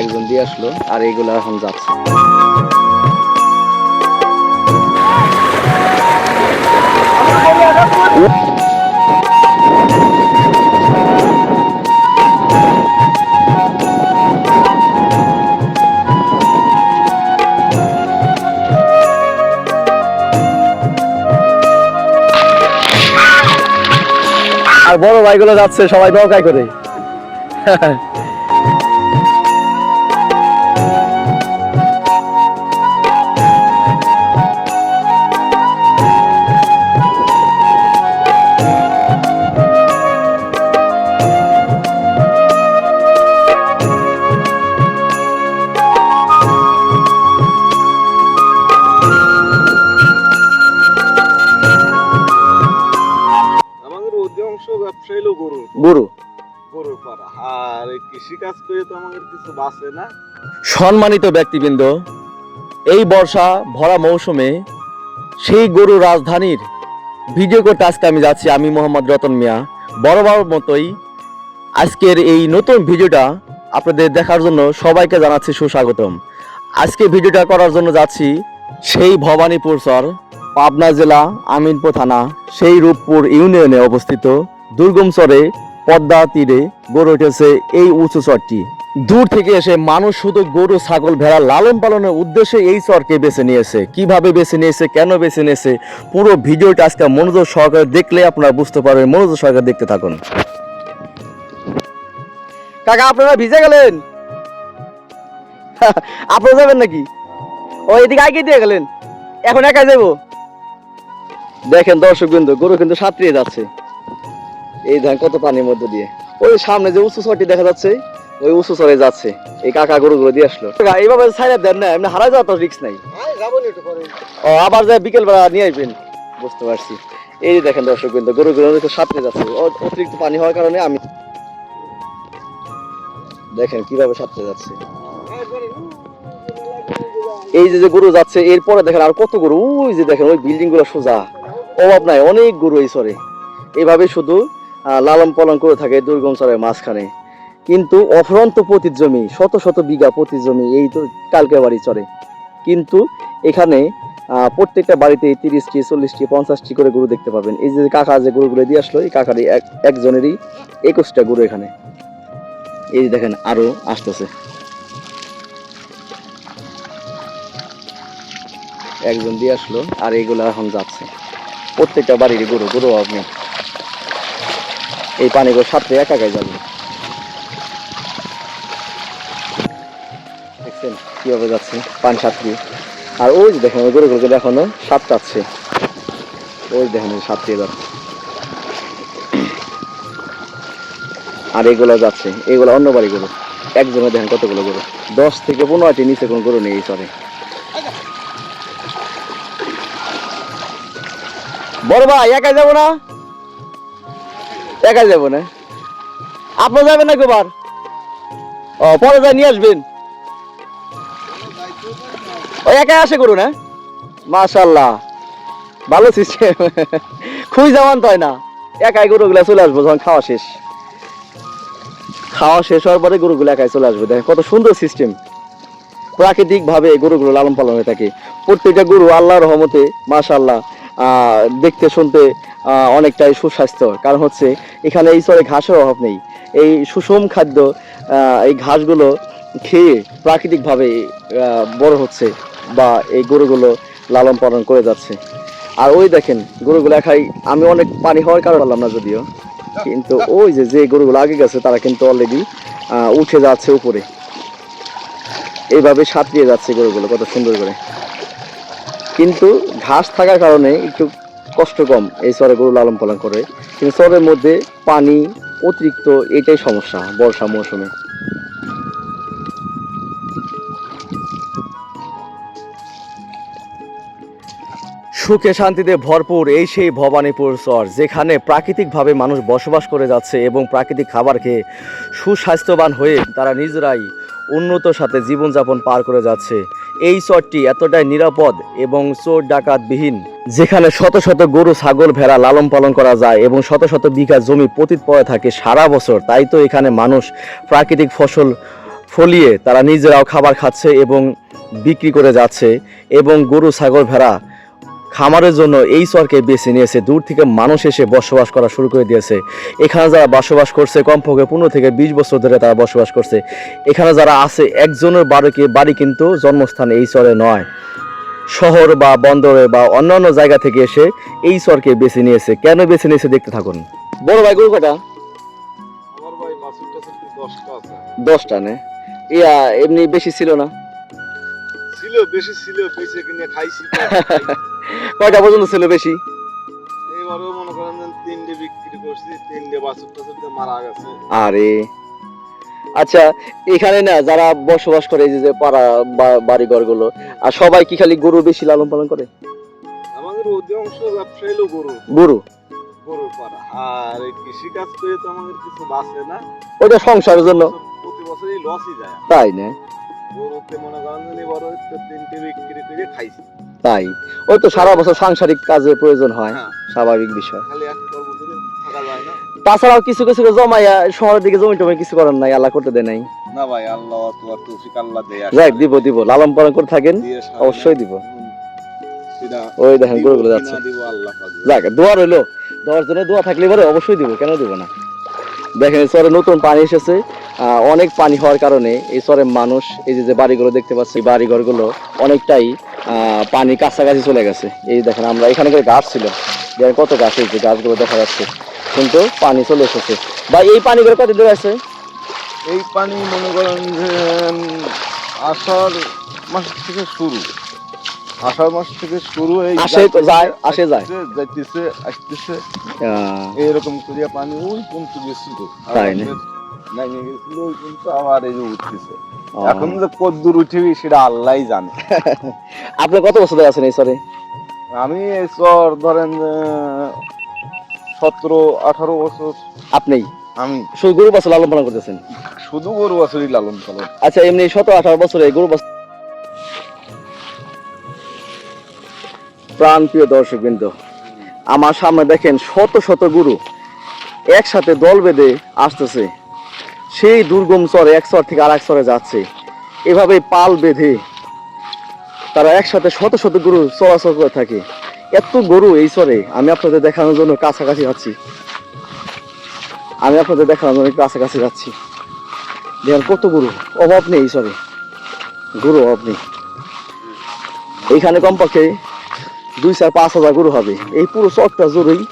একজন দিয়ে আসলো আর এইগুলো এখন যাচ্ছে। আর বড় ভাইগুলো যাচ্ছে সবাই নৌকায় করে। সম্মানিত ব্যক্তিবৃন্দ, এই বর্ষা ভরা মৌসুমে সেই গরু রাজধানীর ভিডিও করতে আজকে আমি যাচ্ছি, আমি মোহাম্মদ রতন মিয়া। বড়বার মতোই আজকের এই নতুন ভিডিওটা আপনাদের দেখার জন্য সবাইকে জানাচ্ছি সুস্বাগতম। আজকে ভিডিওটা করার জন্য যাচ্ছি সেই ভবানীপুর চর, পাবনা জেলা আমিনপুর থানা, সেই রূপপুর ইউনিয়নে অবস্থিত দুর্গম চরে পদ্মা তীরে গড়ে উঠেছে এই উঁচু চরটি। দূর থেকে এসে মানুষ শুধু গরু, ছাগল, ভেড়া লালন পালনের উদ্দেশ্যে এই চরকে বেছে নিয়েছে। কীভাবে বেছে নিয়েছে, কেন বেছে নিয়েছে, পুরো ভিডিওটা আজকে মনোযোগ সহকারে দেখলে আপনারা বুঝতে পারবেন। মনোযোগ সহকারে দেখতে থাকুন। কাকা, আপনারা ভিজে গেলেন? আপনারা যাবেন নাকি? ও, এদিকে আগে দিয়ে গেলেন। এখন একাই যাব? দেখেন দর্শক বিন্দু গরু কিন্তু সাঁতরিয়ে যাচ্ছে। এই দেখেন কত পানির মধ্যে দিয়ে? ওই সামনে যে উঁচু চরটি দেখা যাচ্ছে ওই উঁচু চরে যাচ্ছে। এই কাকা গরুগুলো দিয়ে আসলো। এইভাবে সাইড দেন না এমনি হারা যাওয়া তো রিক্স নাই। ও আবার যায় বিকেল বেলা নিয়ে আসবেন। বুঝতে পারছি। এই যে দেখেন দর্শক বিন্দু গরুগুলো তো সাঁতরে যাচ্ছে। অতিরিক্ত পানি হওয়ার কারণে আমি দেখেন কীভাবে সাঁতরে যাচ্ছে। এই যে যে গরু যাচ্ছে এরপরে দেখেন আর কত গরু। ওই যে দেখেন ওই বিল্ডিংগুলো সোজা। অভাব নাই অনেক গরু এই সরে এইভাবে শুধু লালন পালন করে থাকে দুর্গম চরের মাঝখানে। কিন্তু অফরন্ত পতির জমি শত শত বিঘা পতির জমি এই তো কালকে বাড়ি চরে। কিন্তু এখানে প্রত্যেকটা বাড়িতে তিরিশটি, চল্লিশটি, পঞ্চাশটি করে গরু দেখতে পাবেন। এই যে কাকা যে গরুগুলো দিয়ে আসলো, এই কাকারই এক, একজনেরই একুশটা গরু এখানে। এই দেখেন, আরও আসতেছে। একজন দিয়ে আসলো, আর এইগুলো এখন যাচ্ছে। প্রত্যেকটা বাড়ির গরু গরু আপনি। এই পানিগুলো সাথে একা একাই যাবে। দেখছেন কীভাবে যাচ্ছে পানি সাঁতরি। আর ওই যে দেখেন, ওই গরুগুলোকে এখনও সাঁতরাচ্ছে ওই দেখেন ওই সাঁতরিয়ে যাচ্ছে। আর এগুলো যাচ্ছে, এগুলো অন্য বাড়ি গরু। একজনে দেখেন কতগুলো গরু। দশ থেকে পনেরোটি নিচে কোনো গরু নেই চরে। বড় ভাই, একাই যাব না? একাই যাব না। আপনি যাবেন না গোবার ও, পরে যাই, নিয়ে আসবেন। ও, একাই আসে করুন হ্যাঁ মাশাল্লাহ। ভালো সিস্টেম খুবই যাওয়ান তো হয় না। একাই গরুগুলা চলে আসব, যখন খাওয়া শেষ। খাওয়া শেষ হওয়ার পরে গরুগুলো একাই চলে আসবে। দেখেন কত সুন্দর সিস্টেম প্রাকৃতিক ভাবে গরুগুলো লালন পালন হয়ে থাকে। প্রত্যেকটা গরু আল্লাহর রহমতে, মাশাল্লাহ দেখতে, শুনতে অনেকটাই সুস্বাস্থ্য। কারণ হচ্ছে এখানে এই চরে ঘাসের অভাব নেই। এই সুষম খাদ্য এই ঘাসগুলো খেয়ে প্রাকৃতিকভাবে বড় হচ্ছে বা এই গরুগুলো লালন পালন করে যাচ্ছে। আর ওই দেখেন, গরুগুলো খাই আমি অনেক পানি হওয়ার কারণ বললাম না যদিও, কিন্তু ওই যে যে গরুগুলো আগে গেছে, তারা কিন্তু অলরেডি উঠে যাচ্ছে উপরে। এইভাবে সাঁতরিয়ে যাচ্ছে গরুগুলো, কত সুন্দর করে। কিন্তু ঘাস থাকার কারণে একটু কষ্ট কম এই চরে গরু লালন পালন করে। কিন্তু চরের মধ্যে পানি অতিরিক্ত এটাই সমস্যা বর্ষা মৌসুমে। সুখে শান্তিতে ভরপুর এই সেই ভবানীপুর চর, যেখানে প্রাকৃতিকভাবে মানুষ বসবাস করে যাচ্ছে এবং প্রাকৃতিক খাবার খেয়ে সুস্বাস্থ্যবান হয়ে তারা নিজেরাই উন্নত সাথে জীবনযাপন পার করে যাচ্ছে। এই চরটি এতটাই নিরাপদ এবং চোর ডাকাতবিহীন যেখানে শত শত গরু, ছাগল, ভেড়া লালন পালন করা যায় এবং শত শত বিঘা জমি পতিত পড়ে থাকে সারা বছর। তাই তো এখানে মানুষ প্রাকৃতিক ফসল ফলিয়ে তারা নিজেরাও খাবার খাচ্ছে এবং বিক্রি করে যাচ্ছে এবং গরু, ছাগল, ভেড়া খামারের জন্য এই চরকে বেছে নিয়েছে। দূর থেকে মানুষ এসে বসবাস করা শুরু করে দিয়েছে। এখানে যারা বসবাস করছে কমপক্ষে পনেরো থেকে বিশ বছর ধরে তারা বসবাস করছে। এখানে যারা আছে, একজনের বাড়িকে বাড়ি কিন্তু জন্মস্থান এই চরে নয়। শহর বা বন্দরে বা অন্যান্য জায়গা থেকে এসে এই চরকে বেছে নিয়েছে। কেন বেছে নিয়েছে দেখতে থাকুন। বড় ভাই গরু কটা দশটা নে? ইয়া এমনি বেশি ছিল না? ছিল বেশি ছিল পয়সা কিনে খাইছি। কয়টা পর্যন্ত ছিল বেশি? এইবারেও মনে করেন তিনটে বিক্রি করছি তিনটে বাছুর টাছুর মারা গেছে। আরে আচ্ছা এখানে না যারা বসবাস করে এই যে পাড়া বাড়িঘরগুলো আর সবাই কি খালি গরু বেশি লালন পালন করে? আমাদের অধিকাংশ গরু। গরু? গরুর পাড়া। আর কৃষি কাজ করে তো আমাদের কিছু বাঁচে না। ওটা সংসারের জন্য। প্রতি বছরই লসই যায়। তাই না? গরুতে মনে করেন হচ্ছে তিনটে বিক্রি করে খাইছি। তাই। ওই তো সারা বছর সাংসারিক কাজে প্রয়োজন হয়। হ্যাঁ। স্বাভাবিক বিষয়। খালি এক থাকা যায় না। তাছাড়াও কিছু কিছু জমাইয়া শহরের দিকে জমি টমি কিছু করার নাই আল্লাহ করতে দেয় নাই। না ভাই আল্লাহ তোমার তৌফিক আল্লাহ দেয় যাক দিব দিব। লালন পালন করে থাকেন অবশ্যই দিব। ওই দেখেন গরুগুলো যাচ্ছে। যাক দোয়া রইল। দেওয়ার জন্য দোয়া থাকলে পরে অবশ্যই দিব কেন দিব না? দেখেন এই চরে নতুন পানি এসেছে। অনেক পানি হওয়ার কারণে এই চরের মানুষ এই যে যে বাড়িগুলো দেখতে পাচ্ছি বাড়িঘরগুলো অনেকটাই আহ, পানি কাছাকাছি চলে গেছে। এই দেখেন আমরা এখানে গাছ ছিল। কত গাছ এই যে গাছগুলো দেখা যাচ্ছে। কিন্তু পানি চলে এসেছে। বা এই পানিগুলো কত দূর আছে? এই পানি মনে করেন যে আষাঢ় মাস থেকে শুরু। আষাঢ় মাস থেকে শুরু এই আসে যায়, আসে যায়। যাইতেছে আসতেছে। আহ, এইরকম করিয়া পানি ওই পর্যন্ত গেছিল। তাই না? নাইমে গেছিল ওই পর্যন্ত আবার এই যে উঠতেছে। এখন যে কদ্দূর উঠবি সেটা আল্লাহই জানে। আপনি কত বছর আছেন এই চরে? আমি এই চর ধরেন সতেরো আঠারো বছর। আপনি? আমি। শুধু গরু বছর লালন পালন করতেছেন? শুধু গরু লালন পালন। আচ্ছা এমনি শত আঠারো বছরে গরু বাছুর প্রাণ প্রিয় দর্শক বিন্দু আমার সামনে দেখেন শত শত গরু একসাথে দল বেঁধে আসতেছে। সেই দুর্গম চরে এক চর থেকে আর এক চরে যাচ্ছে। এভাবে পাল বেঁধে তারা একসাথে শত শত গরু চলাচল করে থাকে। এত গরু এই সরে আমি আপনাদের দেখানোর জন্য কাছাকাছি যাচ্ছি আমি আপনাদের দেখানোর জন্য কাছাকাছি যাচ্ছি। দেখেন কত গরু, অভাব নেই এই সরে গরু অভাব নেই। এইখানে কমপক্ষে দুই চার পাঁচ হাজার গরু হবে। এই পুরো চরটা জোরেই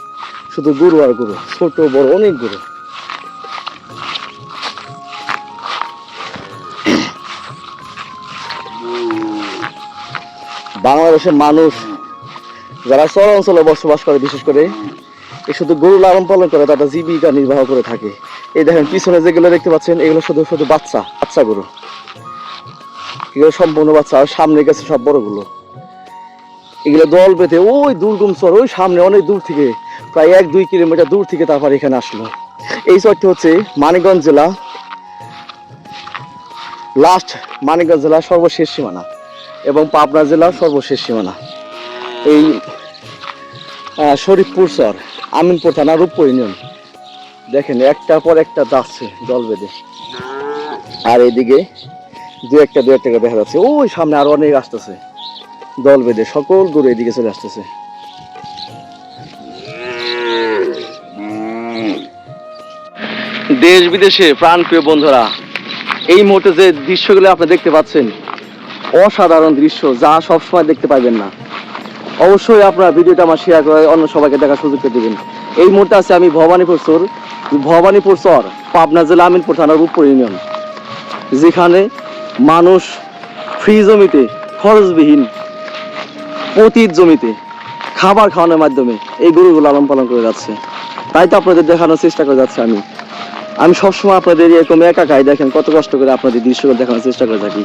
শুধু গরু আর গরু, ছোট, বড়, অনেক গরু। বাংলাদেশের মানুষ যারা চর অঞ্চলে বসবাস করে, বিশেষ করে এই শুধু গরু লালন পালন করে, তারা জীবিকা নির্বাহ করে থাকে। এই দেখেন, পিছনে যেগুলো দেখতে পাচ্ছেন, এগুলো শুধু শুধু বাচ্চা বাচ্চা গরু। এগুলো সম্পূর্ণ বাচ্চা, আর সামনে গেছে সব বড়গুলো। এগুলো দল পেতে ওই দুর্গম চর, ওই সামনে অনেক দূর থেকে, প্রায় এক, দুই কিলোমিটার দূর থেকে তারপর এখানে আসলো। এই চরটি হচ্ছে মানিকগঞ্জ জেলা। লাস্ট মানিকগঞ্জ জেলার সর্বশেষ সীমানা এবং পাবনা জেলার সর্বশেষ সীমানা। এই শরীফপুর চর আমিনপুর থানা, রূপপুর ইউনিয়ন। দেখেন একটা পর একটা যাচ্ছে জল বেঁধে। আর এইদিকে দু একটা দু একটা দেখা যাচ্ছে। ওই সামনে আরও অনেক আসতেছে দল বেঁধে, সকল গরু এদিকে চলে আসতেছে। দেশ বিদেশে প্রাণ প্রিয় বন্ধুরা, এই মুহূর্তে যে দৃশ্যগুলো আপনি দেখতে পাচ্ছেন, অসাধারণ দৃশ্য যা সবসময় দেখতে পাবেন না। অবশ্যই আপনারা ভিডিওটা আমার শেয়ার করে অন্য সবাইকে দেখার সুযোগ করে দেবেন। এই মুহূর্তে আছে আমি ভবানীপুর চর। ভবানীপুর চর, পাবনা জেলা আমিনপুর থানার উপর ইউনিয়ন। যেখানে মানুষ ফ্রি জমিতে, খরচবিহীন পতিত জমিতে খাবার খাওয়ানোর মাধ্যমে এই গরুগুলো লালন পালন করে যাচ্ছে। তাই তো আপনাদের দেখানোর চেষ্টা করে যাচ্ছি আমি। আমি সবসময় আপনাদের এরকম একা খাই, দেখেন কত কষ্ট করে আপনাদের দৃশ্যগুলো দেখানোর চেষ্টা করে থাকি।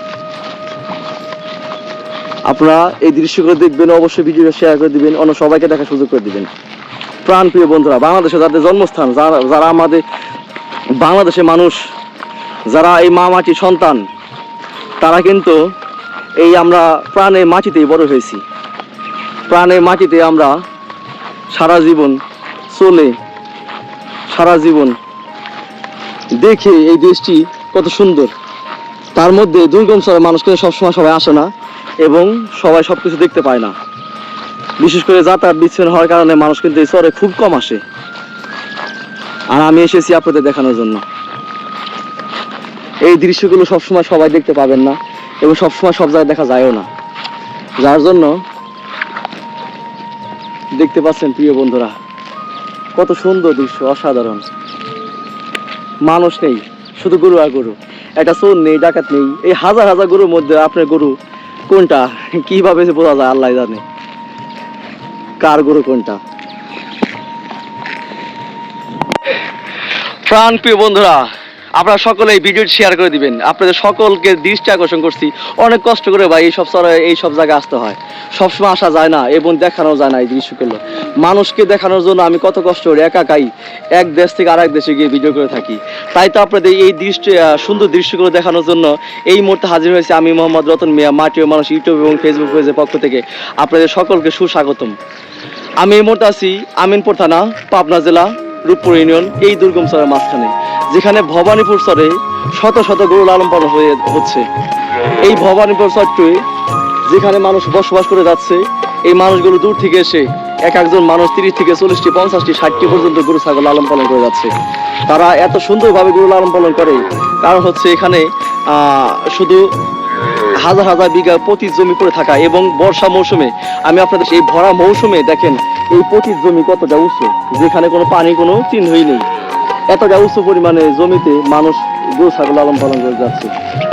আপনারা এই দৃশ্যগুলো দেখবেন, অবশ্যই ভিডিওটা শেয়ার করে দিবেন, অন্য সবাইকে দেখার সুযোগ করে দিবেন। প্রাণ প্রিয় বন্ধুরা, বাংলাদেশে যাদের জন্মস্থান, যারা যারা আমাদের বাংলাদেশের মানুষ, যারা এই মা মাটি সন্তান, তারা কিন্তু এই আমরা প্রাণের মাটিতেই বড় হয়েছি। প্রাণের মাটিতে আমরা সারা জীবন চলে, সারা জীবন দেখে এই দেশটি কত সুন্দর। তার মধ্যে দুর্গম স্তরে মানুষ কিন্তু সবসময় সবাই আসে না। এবং সবাই সবকিছু দেখতে পায় না। বিশেষ করে যাতায়াত বিচ্ছিন্ন হওয়ার কারণে মানুষ কিন্তু এই স্তরে খুব কম আসে। আর আমি এসেছি আপনাদের দেখানোর জন্য। এই দৃশ্যগুলো সবসময় সবাই দেখতে পাবেন না এবং সবসময় সব জায়গায় দেখা যায়ও না। যার জন্য দেখতে পাচ্ছেন প্রিয় বন্ধুরা, কত সুন্দর দৃশ্য, অসাধারণ। মানুষ নেই, শুধু গরু আর গরু। একটা চোর নেই, ডাকাত নেই, এই হাজার হাজার গরুর মধ্যে আপনার গরু কোনটা? কীভাবে বোঝা যায় আল্লাহ জানে। কার গরু কোনটা? প্রাণ প্রিয় বন্ধুরা, আপনারা সকলে এই ভিডিওটি শেয়ার করে দিবেন। আপনাদের সকলকে দৃষ্টি আকর্ষণ করছি। অনেক কষ্ট করে ভাই, এই সব সরে এই সব জায়গায় আসতে হয়। সবসময় আসা যায় না এবং দেখানো যায় না এই জিনিসগুলো মানুষকে দেখানোর জন্য আমি কত কষ্ট করি একাকাই এক দেশ থেকে আরেক দেশে গিয়ে ভিডিও করে থাকি। তাই তো আপনাদের এই আহ, সুন্দর দৃশ্যগুলো দেখানোর জন্য এই মুহূর্তে হাজির হয়েছে আমি মোহাম্মদ রতন মিয়া মাটিও মানুষ ইউটিউব এবং ফেসবুক পেজের পক্ষ থেকে আপনাদের সকলকে সুস্বাগতম। আমি এই মুহূর্তে আছি আমিনপুর থানা পাবনা জেলা রূপপুর ইউনিয়ন এই দুর্গম স্তরের মাঝখানে যেখানে ভবানীপুর স্তরে শত শত গরু লালন পালন হয়ে হচ্ছে। এই ভবানীপুর স্তরটি যেখানে মানুষ বসবাস করে যাচ্ছে, এই মানুষগুলো দূর থেকে এসে এক একজন মানুষ তিরিশ থেকে চল্লিশটি, পঞ্চাশটি, ষাটটি পর্যন্ত গরু, ছাগল লালন পালন করে যাচ্ছে। তারা এত সুন্দরভাবে গরু লালন পালন করে, কারণ হচ্ছে এখানে শুধু হাজার হাজার বিঘা পতিত জমি পড়ে থাকা এবং বর্ষা মৌসুমে, আমি আপনাদের এই ভরা মৌসুমে দেখেন, এই পতিত জমি কতটা উঁচু, যেখানে কোনো পানি, কোনো চিহ্নই নেই। এতটা উঁচু পরিমাণে জমিতে মানুষ গরু, ছাগল লালন পালন করে যাচ্ছে,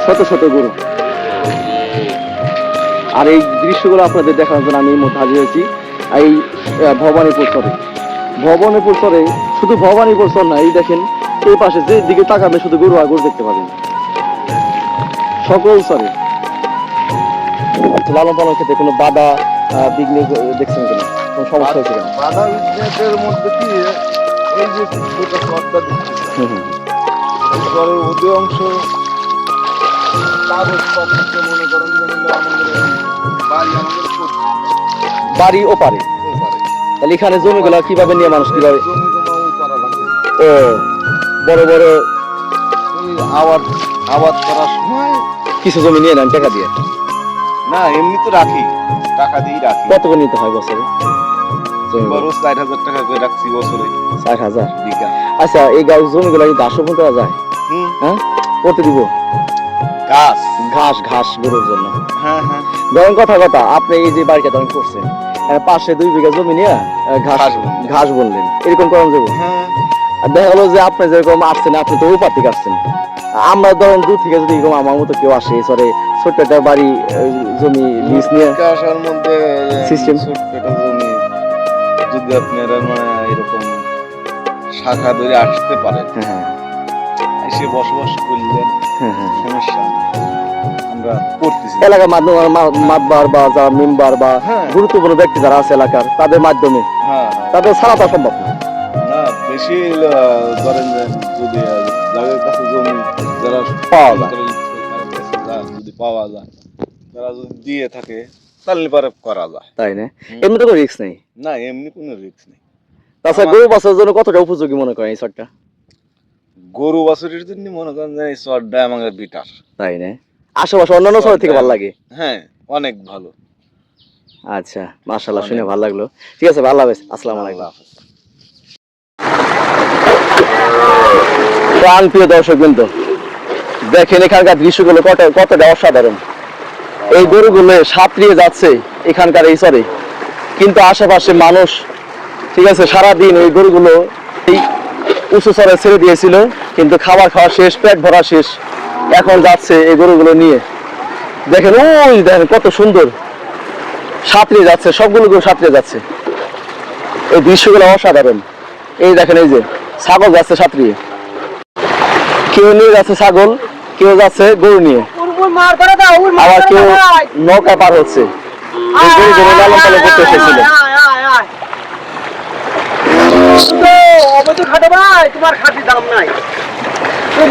শত শত গরু। আর এই দৃশ্যগুলো আপনাদের দেখানোর জন্য আমি এই মধ্যে হাজির হয়েছি। এই ভবানীপুর চরে ভবানীপুর চরে শুধু ভবানীপুর চর না এই দেখেন এই পাশে যে দিকে তাকাবেন শুধু গরু আর গরু দেখতে পাবেন। সকল চরে লালন পালন ক্ষেত্রে কোনো বাধা বিঘ্ন দেখছেন কিনা? কোনো সমস্যা হয়েছে কিনা? বাধা বিঘ্নের মধ্যে কি এই যে অধিকাংশ বাড়ি ও পারে। তাহলে এখানে জমিগুলো কীভাবে নিয়ে মানুষ কীভাবে? ও বড় বড় আবাদ আবাদ করার সময় কিছু জমি নিয়ে নেন টাকা দিয়ে। না এমনি তো রাখি। টাকা দিয়ে রাখি। কত করে নিতে হয় বছরে? বড় চার হাজার টাকা করে রাখছি বছরে। ষাট হাজার? আচ্ছা এই গাছ জমিগুলো কি রোপণ করা যায়? হ্যাঁ? করতে দিব? গাছ ঘাস ঘাস গরুর জন্য। হ্যাঁ হ্যাঁ। ধরেন কথা কথা আপনি এই যে বাড়িটা ধরেন করছেন পাশে দুই বিঘা জমি নিয়ে ঘাস ঘাস বললেন এরকম করেন যাব হ্যাঁ। দেখা গেলো যে আপনি যেরকম আসছেন আপনি তো ওপার থেকে আসছেন। আমরা ধরেন দূর থেকে যদি এরকম আমার মতো কেউ আসে সরে ছোট্ট একটা বাড়ি জমি লিজ নিয়ে। আসার মধ্যে System. ছোট্ট একটা জমি যদি আপনারা মানে এরকম শাখা ধরে আসতে পারেন হ্যাঁ হ্যাঁ। এসে বসবাস করলেন। সমস্যা। আমরা করতেছি। এলাকার মাধ্যমে মাতবার বা যারা মেম্বার বা হ্যাঁ। গুরুত্বপূর্ণ ব্যক্তি যারা আছে এলাকার তাদের মাধ্যমে হ্যাঁ তাদের ছাড়া সম্ভব না। বেশি ধরেন যদি যাদের কাছে জমি যারা পাওয়া যায়। যদি পাওয়া যায় তারা যদি দিয়ে থাকে তাহলে পরে করা যায়। তাই না। এমনি তো কোনো রিস্ক নেই। না এমনি কোনো রিস্ক নেই। তাছাড়া গরু জন্য কতটা উপযোগী মনে করেন এই শটটা গরু বাছুরের জন্য মনে করেন যে এই চরটা আমাদের বিটার। তাই না? আশেপাশে অন্যান্য শহর থেকে ভালো লাগে? হ্যাঁ অনেক ভালো। আচ্ছা মাশাল্লাহ শুনে ভালো। লাগল। ঠিক আছে ভালো হাফেজ। আসসালামু আলাইকুম। প্রাণ প্রিয় দর্শক বিন্দু দেখেন এখানকার দৃশ্যগুলো কত কতটা অসাধারণ। এই গরুগুলো সাঁতরিয়ে যাচ্ছে এখানকার এই চরে কিন্তু আশেপাশে মানুষ ঠিক আছে সারাদিন এই গরুগুলো এই উঁচু চরে ছেড়ে দিয়েছিল, কিন্তু খাবার খাওয়া শেষ, পেট ভরা শেষ। এখন যাচ্ছে এই গরুগুলো নিয়ে। দেখেন, ওই দেখেন কত সুন্দর সাঁতরে যাচ্ছে, সবগুলো গরু সাঁতরিয়ে যাচ্ছে। এই দৃশ্যগুলো অসাধারণ। এই দেখেন, এই যে ছাগল যাচ্ছে সাঁতরিয়ে। কেউ নিয়ে যাচ্ছে ছাগল, কেউ যাচ্ছে গরু নিয়ে। আবার কেউ নৌকা পার হচ্ছে। করতে এসেছিল।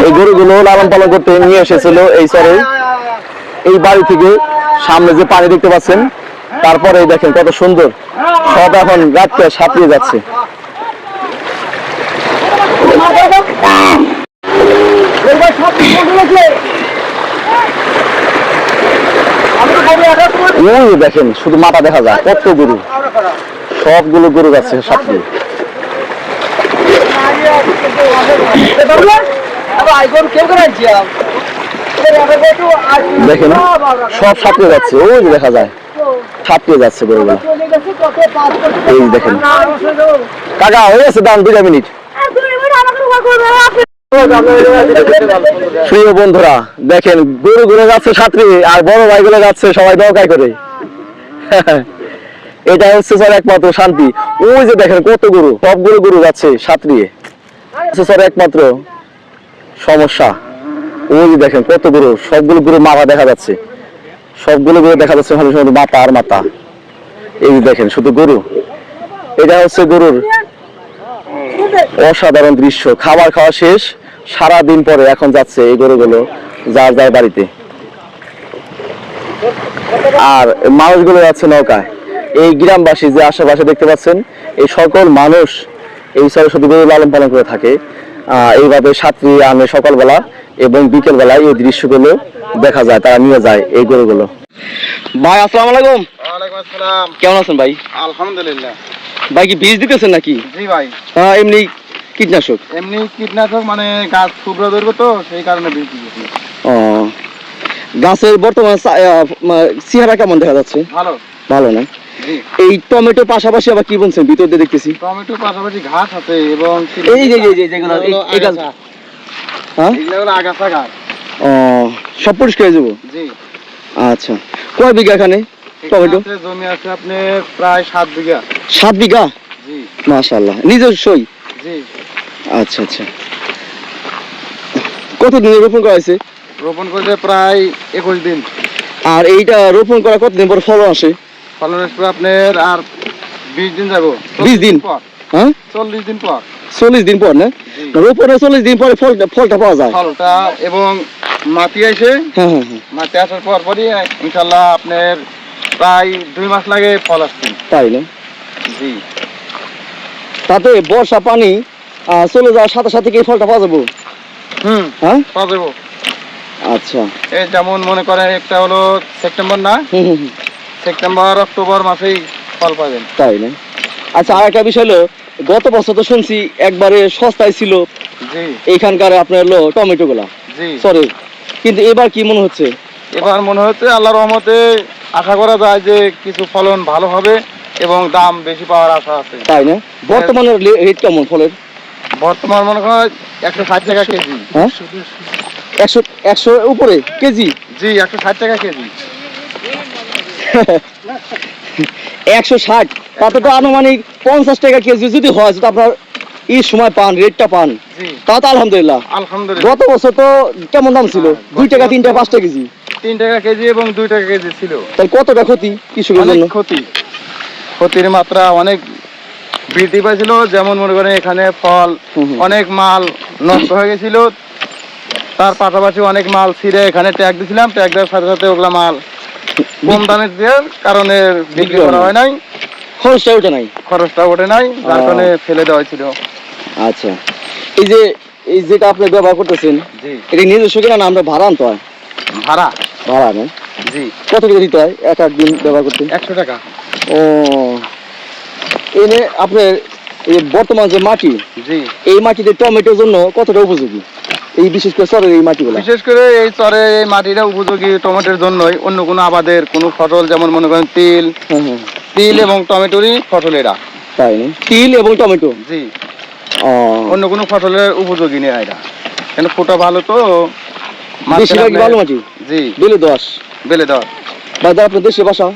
এই গরুগুলো লালন পালন করতে নিয়ে এসেছিল এই চরে এই বাড়ি থেকে সামনে যে পানি দেখতে পাচ্ছেন, তারপরে দেখেন কত সুন্দর। সব এখন রাতকে সাঁতরিয়ে যাচ্ছে। দেখেন, শুধু মাথা দেখা যায়, কত গরু। সবগুলো গরু যাচ্ছে সাথে দেখেন সব সাঁতরে যাচ্ছে। ওই দেখা যায়। সাঁতরে যাচ্ছে গরুগুলো। এই দেখেন। কাকা, হয়ে গেছে দাম দুটা মিনিট। বন্ধুরা, দেখেন গরু গুলো যাচ্ছে সাঁতরে আর বড় ভাই গুলো যাচ্ছে সবাই দরকার করে। এটা হচ্ছে স্যার একমাত্র শান্তি। ওই যে দেখেন কত গরু, সবগুলো গরু যাচ্ছে সাঁতরিয়ে হচ্ছে স্যার একমাত্র সমস্যা। ওই দেখেন কত গরু সবগুলো গরু মাথা দেখা যাচ্ছে। সবগুলো গরু দেখা যাচ্ছে খালি শুধু মাথা আর মাথা। এই দেখেন, শুধু গরু। এটা হচ্ছে গরুর অসাধারণ দৃশ্য। খাবার খাওয়া শেষ সারা দিন পরে এখন যাচ্ছে এই গরুগুলো যার যার বাড়িতে। আর মানুষগুলো যাচ্ছে নৌকায়। এই গ্রামবাসী যে আশেপাশে দেখতে পাচ্ছেন, এই সকল মানুষ এই সরস্বতী গরু লালন পালন করে থাকে। এইভাবে সাতরি আনে সকালবেলা এবং বিকেল বেলায় এই দৃশ্যগুলো দেখা যায় তারা নিয়ে যায় এই গরুগুলো। ভাই আসসালামু আলাইকুম। আসসালাম। কেমন আছেন ভাই? আলহামদুলিল্লাহ। ভাই কি বীজ দিতেছেন নাকি? জি ভাই। আহ, এমনি কীটনাশক? এমনি কীটনাশক মানে গাছ শুভ্র ধরবো তো সেই কারণে বীজ দিয়েছি ও গাছের বর্তমান চেহারা কেমন দেখা যাচ্ছে? ভালো। ভালো না? এই টমেটো পাশাপাশি আবার কি বলছেন? ভিতর দিয়ে দেখতেছি। টমেটোর পাশাপাশি ঘাস আছে এবং এই যে যে- যেগুলো এই- এই গাছ। হ্যাঁ? এগুলো আগাছা গাছ। ও সব পরিষ্কার জি। আচ্ছা। কয় বিঘা এখানে টমেটো? জমি আছে আপনার প্রায় সাত বিঘা। সাত বিঘা? জি। মাশাল্লাহ নিজস্বই জি। আচ্ছা আচ্ছা। কত দিনে রোপণ করা হয়েছে? রোপণ করতে প্রায় একুশ দিন। আর এইটা রোপণ করা কতদিন পর ফলন আসে? পর আপনার আর বিশ দিন যাব। 20 দিন? পর। হ্যাঁ? চল্লিশ দিন পর। চল্লিশ দিন পর না। চল্লিশ দিন পরে ফলটা ফলটা পাওয়া যায়? ফলটা এবং মাটি এসে হ্যাঁ হ্যাঁ হ্যাঁ। মাটি আসার পর পরই ইনশাল্লাহ আপনার প্রায় দুই মাস লাগে ফল আসতে। তাই না? জি। তাতে বর্ষা পানি চলে যাওয়ার সাথে সাথে কি ফলটা পাওয়া যাব? হুম হ্যাঁ? পাওয়া যাব। আচ্ছা। এই যেমন মনে করেন একটা হলো সেপ্টেম্বর না? সেপ্টেম্বর অক্টোবর মাসেই ফল পাবেন। তাই না? আচ্ছা আর একটা বিষয় হলো গত বছর তো শুনছি একবারে সস্তায় ছিল জি। এইখানকার আপনার হলো টমেটো গুলা জি। সরি কিন্তু এবার কি মনে হচ্ছে? এবার মনে হচ্ছে আল্লাহ রহমতে আশা করা যায় যে কিছু ফলন ভালো হবে এবং দাম বেশি পাওয়ার আশা আছে। তাই না? বর্তমানে রেট কেমন ফলের? বর্তমান মনে হয় একশো ষাট টাকা কেজি। হ্যাঁ? একশো একশো উপরে? কেজি? জি একশো ষাট টাকা কেজি। একশো ষাট। তাতে তো আনুমানিক পঞ্চাশ টাকা কেজি যদি হয় যদি আপনার এই সময় পান রেটটা পান তা তো আলহামদুলিল্লাহ। গত বছর তো কেমন দাম ছিল? দুই টাকা তিন টাকা পাঁচ টাকা কেজি। তিন টাকা কেজি এবং দুই টাকা কেজি ছিল। তাই কতটা ক্ষতি কৃষকের জন্য? ক্ষতি। ক্ষতির মাত্রা অনেক বৃদ্ধি পাইছিল যেমন মনে করেন এখানে ফল। অনেক মাল নষ্ট হয়ে গেছিল। তার পাশাপাশি অনেক মাল ছিঁড়ে এখানে ট্যাগ দিছিলাম ট্যাগ দেওয়ার সাথে সাথে ওগুলা মাল কম দেওয়ার কারণে বিক্রি করা হয় নাই। খরচটা ওঠে নাই। খরচটা ওঠে নাই যার কারণে ফেলে দেওয়া ছিল আচ্ছা। এই যে এই যেটা আপনি ব্যবহার করতেছেন এটা নিজস্ব কিনা না আমরা ভাড়া আনতে হয়? ভাড়া। ভাড়া না? জি। কত করে দিতে হয় এক এক দিন ব্যবহার করতে? একশো টাকা। ও। এনে আপনার এই বর্তমান যে মাটি জি। এই মাটিতে টমেটোর জন্য কতটা উপযোগী? এই বিশেষ করে সরের এই মাটিগুলো? বিশেষ করে এই চরে এই মাটিটা উপযোগী টমেটোর জন্যই অন্য কোনো আবাদের কোনো ফসল যেমন মনে করেন তিল তিল এবং টমেটোরই ফসল এরা। তাই তিল এবং টমেটো? জি। অন্য কোনো ফসলের উপযোগী নেই এরা। কেন ফোটা ভালো তো বেশিরভাগ ভালো মাটি? জি। বেলে দশ। বেলে বা যা আপনার দেশে বাসা।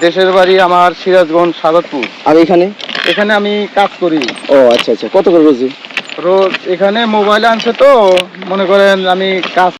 দেশের বাড়ি আমার সিরাজগঞ্জ সাদতপুর। আর এখানে? এখানে আমি কাজ করি। ও আচ্ছা আচ্ছা। কত করে রোজে? রোজ এখানে মোবাইল আনছে তো মনে করেন আমি কাজ